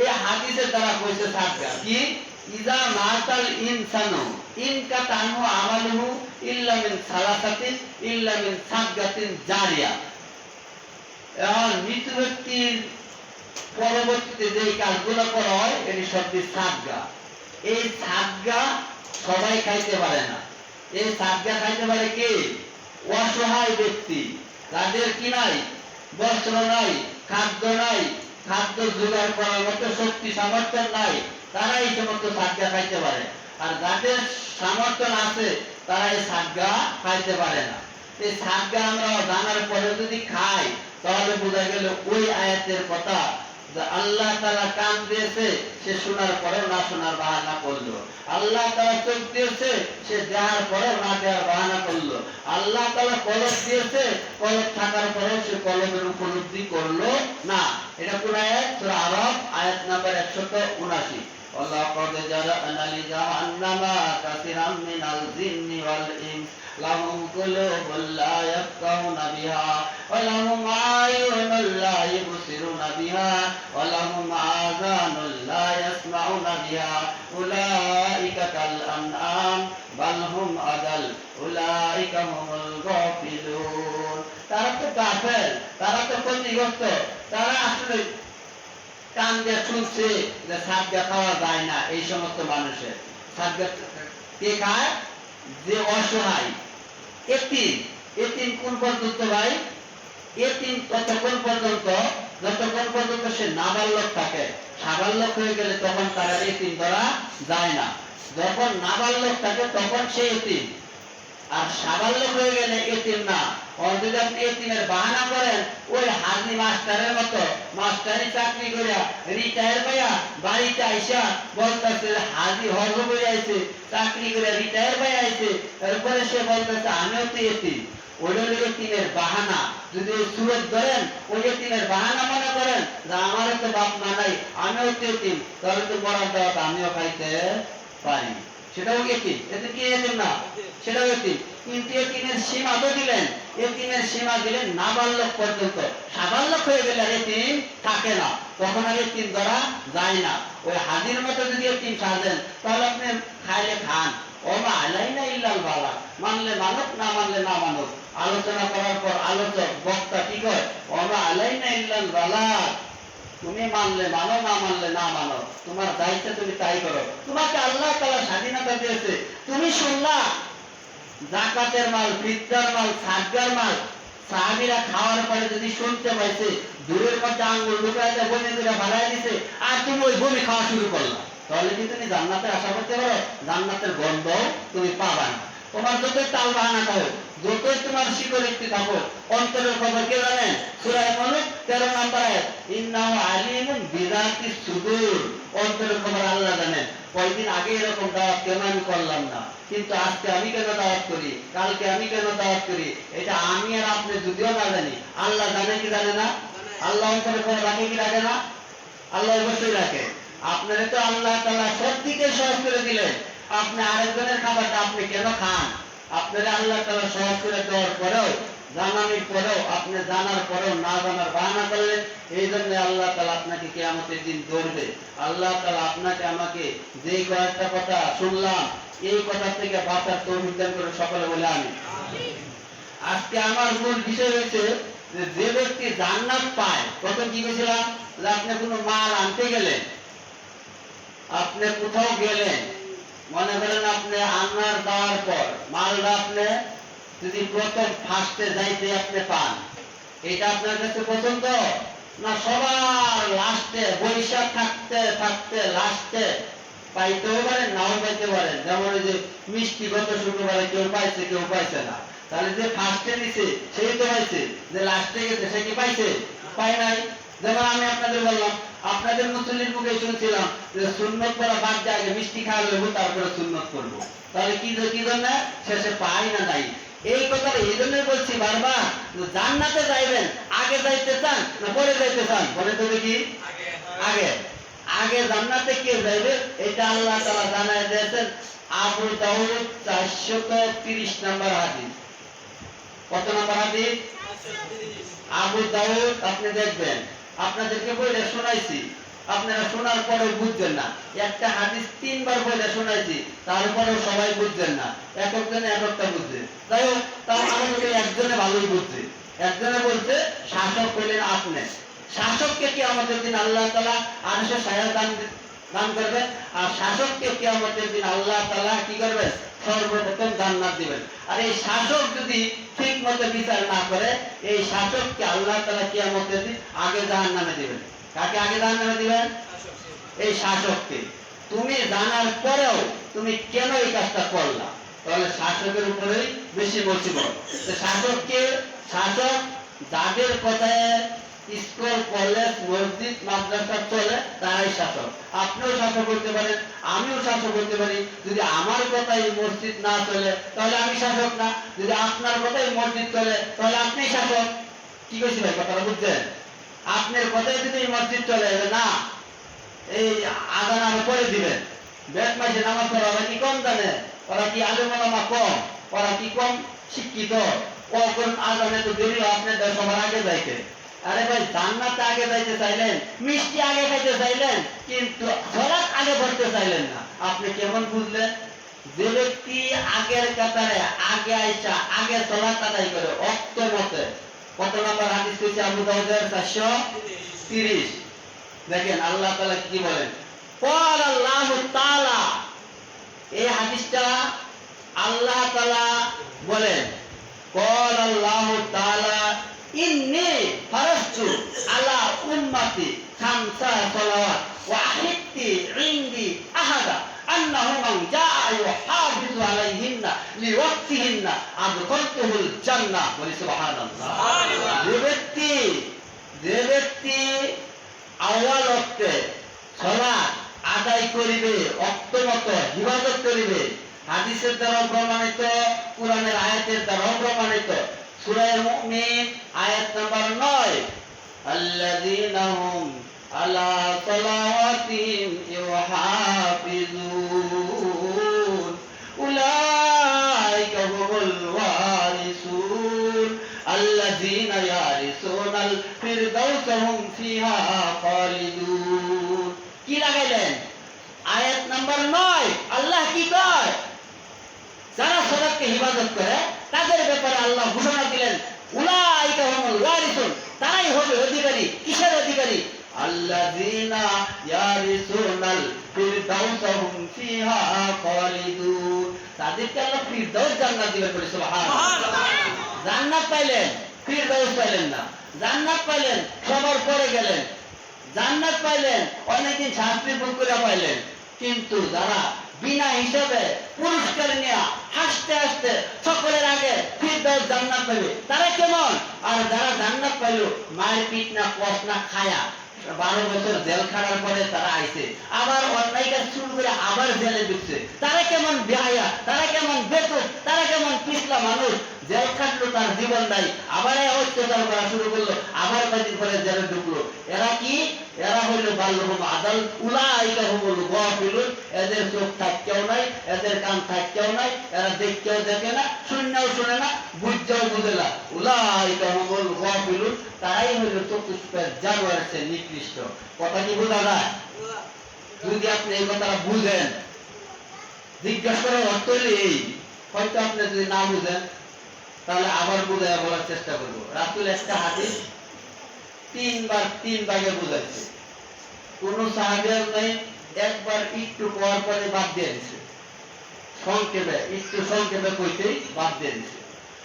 এই হাদিসের দ্বারা কইছে সাদগা কি, ইজা মাতাল ইনসানু ইনকা তানু আমালুহু ইল্লা মিন সালাসাতিন, ইল্লা মিন সাদগাতিন জারিয়া। এখন মৃত ব্যক্তির পরবর্তীতে যে কাজগুলো করা হয়, এটি সত্যি সাদগা এই সাদগা সবাই খাইতে পারে না। এই সাদগা খাইতে পারে কে? অসহায় ব্যক্তি। তাদের কি নাই? বস্ত্র নাই, খাদ্য নাই খাদ্য জোগাড় করার মতো শক্তি, সামর্থ্য নাই। তারা এই সমস্ত সাদগা খাইতে পারে। আর যাদের সামর্থ্য আছে তারা এই সাদগা খাইতে পারে না। এই সাদগা আমরা জানার পরে যদি খাই, তাহলে বোঝা গেল ওই আয়াতের কথা আল্লাহ তালা কান দিয়েছে, সে শোনার পরে না শোনার বাহানা করল। আল্লাহ তারা চোখ দিয়েছে, সে দেওয়ার পরে না দেওয়ার বাহানা করল। আল্লাহ তালা কলব দিয়েছে, কলব থাকার পরে সে কলমের উপলব্ধি করল না। এটা কোন আয়াত সূরা আরব আয়াত নাম্বার একশত উনাশি ولقد جرأنا لجهنم كثيرا من الجن والإنس لهم قلوب لا يفقهون بها ولهم أعين لا يبصرون بها ولهم آذان لا يسمعون بها أولئك كالأنعام بل هم أضل أولئك هم الغافلون তারা তো কাফের তারা তো ক্ষতিগ্রস্ত তারা আসলে কান দিয়ে শুনছে যে সাদগা খাওয়া যায় না, এই সমস্ত মানুষের। সাদগা কে খায়? যে অসহায়। এতিম। এতিম কোন পর্যন্ত ভাই? এতিম ততক্ষণ পর্যন্ত, যতক্ষণ পর্যন্ত সে নাবালক থাকে। সাবালক হয়ে গেলে তখন তারা এতিম ধরা যায় না। যখন নাবালক থাকে, তখন সে এতিম। আর সাবালক হয়ে গেলে এতিম না। যদি আপনি এতিমের বাহানা করেন, ওই হাজি মাস্টারের মতো, মাস্টারি চাকরি করে রিটায়ার পাইয়া বাড়িতে আইসা বলতেছে, হাজি হজ করে আইছে, চাকরি করে রিটায়ার পাইয়া আইছে। তারপরে সে বলতেছে, আমিও তো এতিম। বাহানা। যদি সুরত ধরেন, ওই এতিমের বাহানা মনে করেন আমারও তো বাপ মা নাই, আমিও তো এতিম। তাহলে তো বরাদ দেওয়া আমিও খাইতে পারি। সেটাও এতে কি এতিম না? সেটাও কিন্তু এতিমের সীমা তো দিলেন, এতিমের সীমা দিলেন পর্যন্ত। হয়ে গেলে এতিম থাকে না। তখন আর এতিম ধরা যায় না। ওই হাজির মতো যদি এতিম সাজেন তাহলে আপনি খাইলে খান। ওমা আলাইনা ইল্লাল বালা। মানলে মানব না মানলে না মানব আলোচনা করার পর আলোচক, বক্তা কি কয়? ওমা আলাইনা ইল্লাল বালা। তুমি মানলে, মানো, না মানলে, না মানো। তোমার দায়িত্ব তুমি তাই করো। তোমাকে আল্লাহ তাআলা স্বাধীনতা দিয়েছে। তুমি শুনলা, জাকাতের মাল ফিতরার মাল সাদগার মাল, সাহাবীরা খাওয়ার পরে যদি শুনতে পাইছে, দূরের মধ্যে আঙ্গুল লুকাইতে বনে করে বাড়াই দিছে, আর তুমি ওই বমি খাওয়া শুরু করলা। তাহলে কি তুমি জান্নাতে আশা করতে পারো? জান্নাতের গন্ধ তুমি পাবা না। তোমার যতই তাল বাহানা করো যতই তোমার শিকরিক্তি থাকো অন্তরের খবর কে জানেন সূরা মুলক 13 নম্বর আয়াত ইন্নাহু আলিমুন বিযাতি সুদূর। অন্তরের খবর আল্লাহ জানেন কয়েকদিন আগে এরকম দাওয়াত কেন আমি করলাম না? কিন্তু আজকে আমি কেন দাওয়াত করি? কালকে আমি কেন দাওয়াত করি? এটা আমি আর আপনি যদিও না জানি। আল্লাহ জানে কি জানে না? আল্লাহ অন্তরের খবর রাখে কি রাখে না? আল্লাহ অবশ্যই রাখে। আপনারা তো আল্লাহ তাআলা সব দিকে সহজ করে দিলেন। আপনি আরেকজনের খাবারটা আপনি কেন খান? আপনারা আল্লাহ তাআলা সহজ করে দেওয়ার পরেও, জানানোর পরেও, আপনি জানার পরেও না জানার বাহানা করলেন এই জন্য আল্লাহ তাআলা আপনাকে কিয়ামতের দিন ধরবে। আল্লাহ তাআলা আপনাকে আমাকে যে কয়েকটা কথা শুনলাম, এই কথা থেকে বাঁচার তৌফিক করে সকলে বলে আমি আজকে আমার মূল বিষয় হচ্ছে যে যে ব্যক্তি জান্নাত পায়, প্রথম কি বলেছিলাম যে আপনি কোনো মাল আনতে গেলেন, আপনি কোথাও গেলেন মনে করেন আপনি আনার দেওয়ার পর, মালটা আপনি যদি প্রথম ফার্স্টে যাইতে আপনি পান, এটা আপনার কাছে পছন্দ? না সবার লাস্টে বৈশাখ থাকতে থাকতে লাস্টে পাইতেও পারেন, নাও পাইতে পারেন। যেমন ওই যে মিষ্টি গত শুক্রবারে কেউ পাইছে কেউ পাইছে না। তাহলে যে ফার্স্টে নিছে, সেই তো পাইছে। যে লাস্টে গেছে, সে কি পাইছে? পাই নাই। যেমন আমি আপনাদের বললাম আপনাদের মুসলিম মুখে শুনছিলাম যে সুন্নত করা বাদ দিয়ে আগে মিষ্টি খাওয়া লেবো তারপরে সুন্নত করব। তাহলে কি কি জন্য? শেষে পাই না নাই এই কথাটা এই জন্যই বলছি বারবার জান্নাতে যাইবেন আগে যাইতে চান না পরে যাইতে চান? পরে তো দেখি। আগে। আগে। জান্নাতে কে যাইবে? এটা আল্লাহ তাআলা জানায় দিয়েছেন আবু দাউদ 430 নম্বর হাদিস। কত নম্বর হাদিস? আবু দাউদ আপনি দেখবেন। আপনাদেরকে বলে শোনাইছি। আপনারা শোনার পরে বুঝছেন না। একটা হাদিস তিনবার বলে শোনাইছি, তারপরেও সবাই বুঝছেন না। এক একজনে এক একটা বুঝছে তাই হোক তাও আমাদেরকে একজনে ভালোই বুঝছে একজনে বলছে, শাসক হলেন আপনি। শাসককে কি আমাদের দিন আল্লাহ তালা আরশে সায়া দান দান করবেন। আর শাসককে কি আমাদের দিন আল্লাহ তালা কি করবেন? সর্বপ্রথম জান্নাত দিবেন। আর এই শাসক যদি ঠিক মতো বিচার না করে, এই শাসককে আল্লাহ আগে জাহান নামে দিবেন। কাকে আগে জাহান নামে দিবেন? এই শাসককে। তুমি জানার পরেও তুমি কেন এই কাজটা করলা? তাহলে শাসকের উপরেই বেশি মুসিবত তো শাসককে, শাসক যাদের কথায় স্কুল, কলেজ, মসজিদ, মাদ্রাসা চলে, তারাই শাসক। আপনিও শাসক করতে পারেন, আমিও শাসক করতে পারি। যদি আমার কথাই মসজিদ না চলে, তাহলে আমি শাসক না। যদি আপনার কথাই মসজিদ চলে, তাহলে আপনি শাসক। কি কইছি ভাই কথাটা, বুঝছেন? আপনার কথাই যদি মসজিদ চলে না, এই আদান আর করে দিবেন। বেদ মাসে নামাজ পড়া ওরা কি কম জানে? ওরা কি আলু মালামা কম? ওরা কি কম শিক্ষিত? কখন আদানে তো দেরি আপনাদের সবার আগে যাইতে। আরে ভাই, জান্নাত আগে যাইতে চাইলেন, মিষ্টি আগে খাইতে চাইলেন, কিন্তু হরাত আগে পড়তে চাইলেন না। আপনি কেমন বুঝলেন? যে ব্যক্তি আগের কাতারে, আগে আইসা, আগে চলা আদায় করে, অক্ত মতে, কত নম্বর হাদিস হয়েছে আবু দাউদের? চারশো তিরিশ। দেখেন, আল্লাহ তালা কি বলেন? আল্লাহ তালা এই হাদিসটা আল্লাহ তালা বলেন কর আল্লাহ তালা تعالى إني فرضت على أمتي خمس صلوات وأحدت عندي أحد أنه من جاء يحافظ عليهن لوقتهن أدخلته الجنة سبحان الله যে ব্যক্তি যে ব্যক্তি আওয়াল অক্তে সলাৎ আদায় করিবে অক্তমত হিফাজত করিবে হাদিসের দ্বারাও প্রমাণিত কোরআনের আয়াতের দ্বারাও প্রমাণিত সুরায় মুমিন, আয়াত নাম্বার নয়। আল্লাযীনা হুম আলা সালাওয়াতিহিম ইউহাফিজুন। উলাইকা হুমুল ওয়ারিসুন। আল্লাযীনা ইয়ারিসুনাল ফিরদাউস হুম ফিহা খালিদুন। কি লাগাইলেন? আয়াত নাম্বার 9 আল্লাহ কি কয়? যারা সলাতকে হিফাজত করে, তাদের ব্যাপারে আল্লাহ ঘোষণা ওয়ারিসুন তারাই হবে অধিকারী। কিসের অধিকারী? আল্লাযীনা ইয়ারিসুনাল ফিরদাউস ফিহা খালিদুন। তাদেরকে আল্লাহ ফিরদাউস জান্নাত দিবেন বলে সুবহানাল্লাহ। জান্নাত পাইলেন ফিরদাউস পাইলেন না। জান্নাত পাইলেন সবার পরে গেলেন। জান্নাত পাইলেন অনেকদিন শাস্তি ভোগ করে পাইলেন। কিন্তু যারা বিনা হিসাবে পুরস্কার নেওয়া হাসতে হাসতে সকলের আগে ফিরদাউস জান্নাত পাইবে তারা কেমন? আর যারা জান্নাত পাইলো, মায়ের পিঠ না কষ না খায়া, বারো বছর জেল খাটার পরে তারা আইছে। আবার অন্যায় শুরু করে আবার জেলে ঢুকছে তারা কেমন বেহায়া, তারা কেমন বেকুব তারা কেমন পিছলা মানুষ। জেল খাটলো তার জীবন নাই আবার অত্যাচার করা শুরু করল, আবার কয়েকদিন পরে জেলে ঢুকলো। এরা কি? এরা হইল বাল্যহুম আদাল উলা উলাইকা হুমুল গাফিলুন। এদের চোখ থাকতেও নাই, এদের কান থাকতেও নাই, এরা দেখতেও দেখে না শুনলেও শুনে না, বুঝতেও বুঝে না। উলাইকা হুমুল গাফিলুন, তারাই হইল চতুষ্পের জানোয়ারের চেয়ে নিকৃষ্ট। কথা কি বোঝা যায়? যদি আপনি এই কথাটা বুঝেন, জিজ্ঞাসা করার অর্থ হইলে এই, হয়তো আপনি যদি না বুঝেন, তাহলে আবার বুঝায় বলার চেষ্টা করব। রাতুল একটা হাদিস তিনবার, তিন ভাগে বুঝাইছে। কোন সাহাবের নেই একবার একটু পর পরে বাদ দিয়ে দিছে। সংক্ষেপে, একটু সংক্ষেপে কইতেই বাদ দিয়ে দিছে।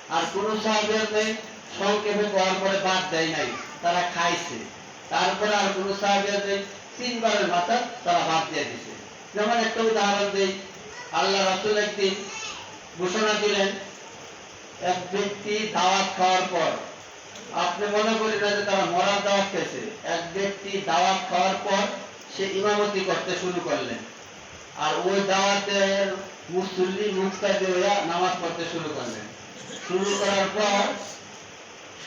আর কোন সাহাবের নেই, সংক্ষেপে পর পরে বাদ দেয় নাই, তারা খাইছে। তারপরে আর কোন সাহাবের নেই, তিনবারের মাথা তারা বাদ দিয়ে দিছে। যেমন একটা উদাহরণ দেই, আল্লাহ রাসুল একদিন ঘোষণা দিলেন, এক ব্যক্তি দাওয়াত খাওয়ার পর, আপনি মনে করি না যে তারা মরার দাওয়াত খেয়েছে, এক ব্যক্তি দাওয়াত খাওয়ার পর সে ইমামতি করতে শুরু করলেন। আর ওই দাওয়াতের মুসল্লি হইয়া নামাজ পড়তে শুরু করলেন। শুরু করার পর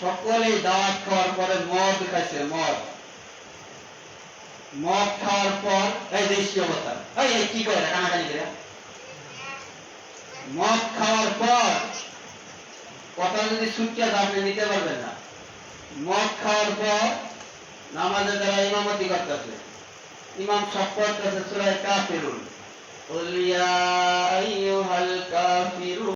সকলেই দাওয়াত খাওয়ার পরে মদ খাইছে, মদ। মদ খাওয়ার পর এই দেশি অবস্থা এই কি করে কানাকানি করে মদ খাওয়ার পর কথা যদি ছুটিয়ে আপনি নিতে পারবেন না। মদ খাওয়ার পর নামাজের দ্বারা ইমামতি করতেছে। ইমাম সাফার কাছে সুরায় কাফিরুন قل يا أيها الكافرون